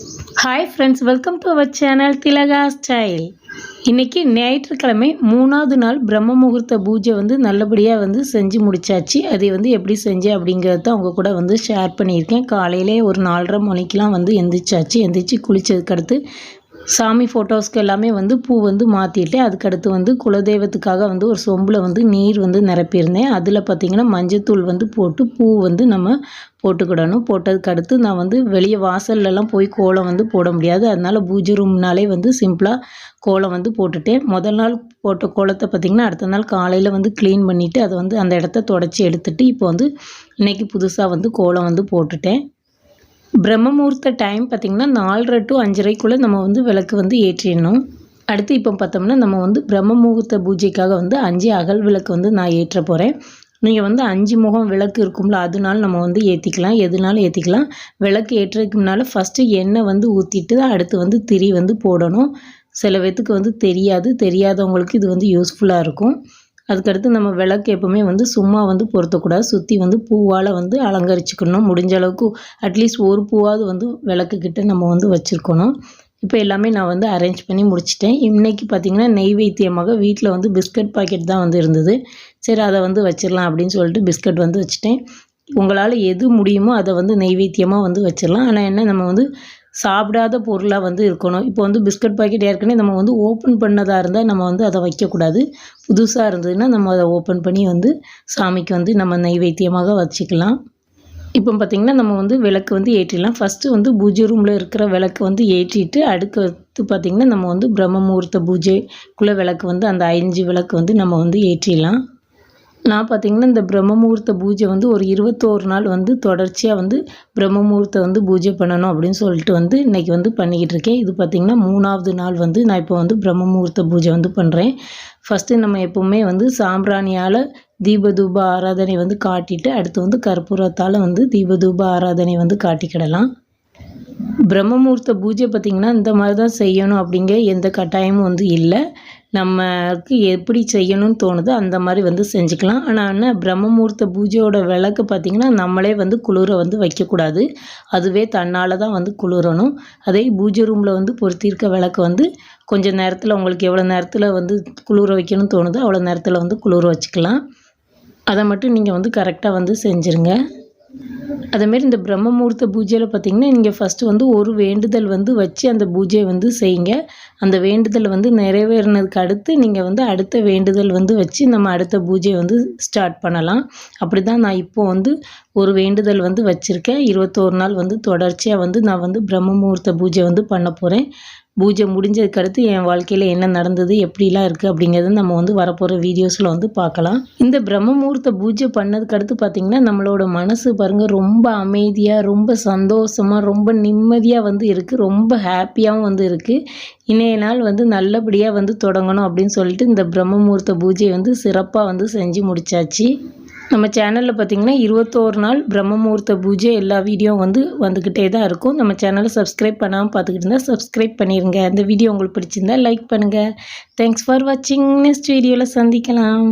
Hi friends welcome to our channel Thilaga style இன்றைக்கி ஞாயிற்றுக்கிழமை மூணாவது நாள் பிரம்ம முகூர்த்த பூஜை வந்து நல்லபடியாக வந்து செஞ்சு முடிச்சாச்சு. அதை வந்து எப்படி செஞ்சேன் அப்படிங்கிறத அவங்க கூட வந்து ஷேர் பண்ணியிருக்கேன். காலையிலே ஒரு நாலரை மணிக்கெலாம் வந்து எந்திரிச்சாச்சு. எந்திரிச்சு குளித்ததுக்கடுத்து சாமி ஃபோட்டோஸ்க்கு எல்லாமே வந்து பூ வந்து மாற்றிட்டு அதுக்கடுத்து வந்து குலதெய்வத்துக்காக வந்து ஒரு சொம்பில் வந்து நீர் வந்து நிரப்பியிருந்தேன். அதில் பார்த்திங்கன்னா மஞ்சத்தூள் வந்து போட்டு பூ வந்து நம்ம போட்டுக்கிடணும். போட்டதுக்கு அடுத்து நான் வந்து வெளியே வாசல்லலாம் போய் கோலம் வந்து போட முடியாது. அதனால் பூஜை ரூம்னாலே வந்து சிம்பிளாக கோலம் வந்து போட்டுட்டேன். முதல் நாள் போட்ட கோலத்தை பார்த்திங்கன்னா அடுத்த நாள் காலையில் வந்து க்ளீன் பண்ணிவிட்டு அதை வந்து அந்த இடத்த தொடச்சி எடுத்துகிட்டு இப்போ வந்து இன்றைக்கி புதுசாக வந்து கோலம் வந்து போட்டுட்டேன். பிரம்மமுகூர்த்த டைம் பார்த்திங்கன்னா நாலரை டு அஞ்சரைக்குள்ளே நம்ம வந்து விளக்கு வந்து ஏற்றிடணும். அடுத்து இப்போ பார்த்தோம்னா நம்ம வந்து பிரம்ம முகூர்த்த பூஜைக்காக வந்து அஞ்சு அகல் விளக்கு வந்து நான் ஏற்ற போகிறேன் நீங்கள் வந்து அஞ்சு முகம் விளக்கு இருக்கும்ல அதனால நம்ம வந்து ஏற்றிக்கலாம் எதுனாலும் ஏற்றிக்கலாம் விளக்கு ஏற்றுறதுக்கு முன்னால் ஃபஸ்ட்டு எண்ணெய் வந்து ஊற்றிட்டு அடுத்து வந்து திரி வந்து போடணும். சில பேத்துக்கு வந்து தெரியாது. தெரியாதவங்களுக்கு இது வந்து யூஸ்ஃபுல்லாக இருக்கும். அதுக்கடுத்து நம்ம விளக்கு எப்போவுமே வந்து சும்மா வந்து பொருத்தக்கூடாது. சுற்றி வந்து பூவால் வந்து அலங்கரிச்சுக்கணும். முடிஞ்ச அளவுக்கு அட்லீஸ்ட் ஒரு பூவாவது வந்து விளக்குக்கிட்ட நம்ம வந்து வச்சுருக்கணும். இப்போ எல்லாமே நான் வந்து அரேஞ்ச் பண்ணி முடிச்சிட்டேன். இன்றைக்கி பார்த்திங்கன்னா நெய்வேத்தியமாக வீட்டில் வந்து பிஸ்கட் பாக்கெட் தான் வந்து இருந்தது. சரி அதை வந்து வச்சிடலாம் அப்படின்னு சொல்லிட்டு பிஸ்கட் வந்து வச்சுட்டேன். உங்களால் எது முடியுமோ அதை வந்து நெய்வேத்தியமாக வந்து வச்சிடலாம் ஆனால் என்ன நம்ம வந்து சாப்பிடாத பொருளாக வந்து இருக்கணும். இப்போ வந்து பிஸ்கட் பாக்கெட் ஏற்கனவே நம்ம வந்து ஓப்பன் பண்ணதாக இருந்தால் நம்ம வந்து அதை வைக்கக்கூடாது. புதுசாக இருந்ததுன்னா நம்ம அதை ஓப்பன் பண்ணி வந்து சாமிக்கு வந்து நம்ம நைவேத்தியமாக வச்சுக்கலாம். இப்போ பார்த்திங்கன்னா நம்ம வந்து விளக்கு வந்து ஏற்றிடலாம். ஃபஸ்ட்டு வந்து பூஜை ரூமில் இருக்கிற விளக்கு வந்து ஏற்றிட்டு அடுத்து பார்த்திங்கன்னா நம்ம வந்து பிரம்ம முகூர்த்த பூஜைக்குள்ளே விளக்கு வந்து அந்த அஞ்சு விளக்கு வந்து நம்ம வந்து ஏற்றிடலாம். நான் பார்த்திங்கன்னா இந்த பிரம்ம முகூர்த்த பூஜை வந்து ஒரு இருபத்தோரு நாள் வந்து தொடர்ச்சியாக வந்து பிரம்ம முகூர்த்தம் வந்து பூஜை பண்ணணும் அப்படின்னு சொல்லிட்டு வந்து இன்றைக்கி வந்து பண்ணிக்கிட்டு இருக்கேன். இது பார்த்திங்கன்னா மூணாவது நாள் வந்து நான் இப்போ வந்து பிரம்ம முகூர்த்த பூஜை வந்து பண்ணுறேன் ஃபஸ்ட்டு நம்ம எப்போவுமே வந்து சாம்பிராணியால் தீபதூப ஆராதனை வந்து காட்டிட்டு அடுத்து வந்து கற்பூரத்தால் வந்து தீபதூப ஆராதனை வந்து காட்டிக்கிடலாம். பிரம்மமுகூர்த்த பூஜை பார்த்திங்கன்னா இந்த மாதிரி தான் செய்யணும் அப்படிங்கிற எந்த கட்டாயமும் வந்து இல்லை. நமக்கு எப்படி செய்யணும்னு தோணுதோ அந்த மாதிரி வந்து செஞ்சுக்கலாம். ஆனால் என்ன பிரம்மமூர்த்த பூஜையோட விளக்கு பார்த்திங்கன்னா நம்மளே வந்து குளிர வந்து வைக்கக்கூடாது. அதுவே தன்னால் தான் வந்து குளிரணும். அதே பூஜை ரூமில் வந்து பொருத்தியிருக்க விளக்கு வந்து கொஞ்சம் நேரத்தில் உங்களுக்கு எவ்வளோ நேரத்தில் வந்து குளிர வைக்கணும்னு தோணுதோ அவ்வளோ நேரத்தில் வந்து குளிர வச்சுக்கலாம். அதை மட்டும் நீங்கள் வந்து கரெக்டாக வந்து செஞ்சுருங்க. அதேமாரி இந்த பிரம்ம முகூர்த்த பூஜையில் பார்த்திங்கன்னா நீங்கள் ஃபஸ்ட்டு வந்து ஒரு வேண்டுதல் வந்து வச்சு அந்த பூஜையை வந்து செய்யுங்க. அந்த வேண்டுதல் வந்து நிறைவேறினதுக்கு அடுத்து நீங்கள் வந்து அடுத்த வேண்டுதல் வந்து வச்சு நம்ம அடுத்த பூஜையை வந்து ஸ்டார்ட் பண்ணலாம். அப்படி தான் நான் இப்போது வந்து ஒரு வேண்டுதல் வந்து வச்சுருக்கேன். இருபத்தோரு நாள் வந்து தொடர்ச்சியாக வந்து நான் வந்து பிரம்ம முகூர்த்த பூஜை வந்து பண்ண போகிறேன் பூஜை முடிஞ்சதுக்கு அடுத்து என் வாழ்க்கையில் என்ன நடந்தது எப்படிலாம் இருக்குது அப்படிங்கிறது நம்ம வந்து வரப்போகிற வீடியோஸில் வந்து பார்க்கலாம். இந்த பிரம்ம முகூர்த்த பூஜை பண்ணதுக்கு அடுத்து பார்த்திங்கன்னா நம்மளோட மனசு பாருங்கள் ரொம்ப அமைதியாக ரொம்ப சந்தோஷமாக ரொம்ப நிம்மதியாக வந்து இருக்குது ரொம்ப ஹாப்பியாகவும் வந்து இருக்குது இன்றைய நாள் வந்து நல்லபடியாக வந்து தொடங்கணும் அப்படின்னு சொல்லிட்டு இந்த பிரம்ம முகூர்த்த பூஜையை வந்து சிறப்பாக வந்து செஞ்சு முடித்தாச்சு நம்ம சேனலில் பார்த்திங்கன்னா இருபத்தோரு நாள் பிரம்மமுகூர்த்த பூஜை எல்லா வீடியோ வந்து வந்துக்கிட்டே தான் இருக்கும். நம்ம சேனலை சப்ஸ்கிரைப் பண்ணாமல் பார்த்துக்கிட்டு இருந்தால் சப்ஸ்கிரைப் பண்ணிடுங்க அந்த வீடியோ உங்களுக்கு பிடிச்சிருந்தா லைக் பண்ணுங்கள் தேங்க்ஸ் ஃபார் வாட்சிங் நெக்ஸ்ட் வீடியோவில் சந்திக்கலாம்.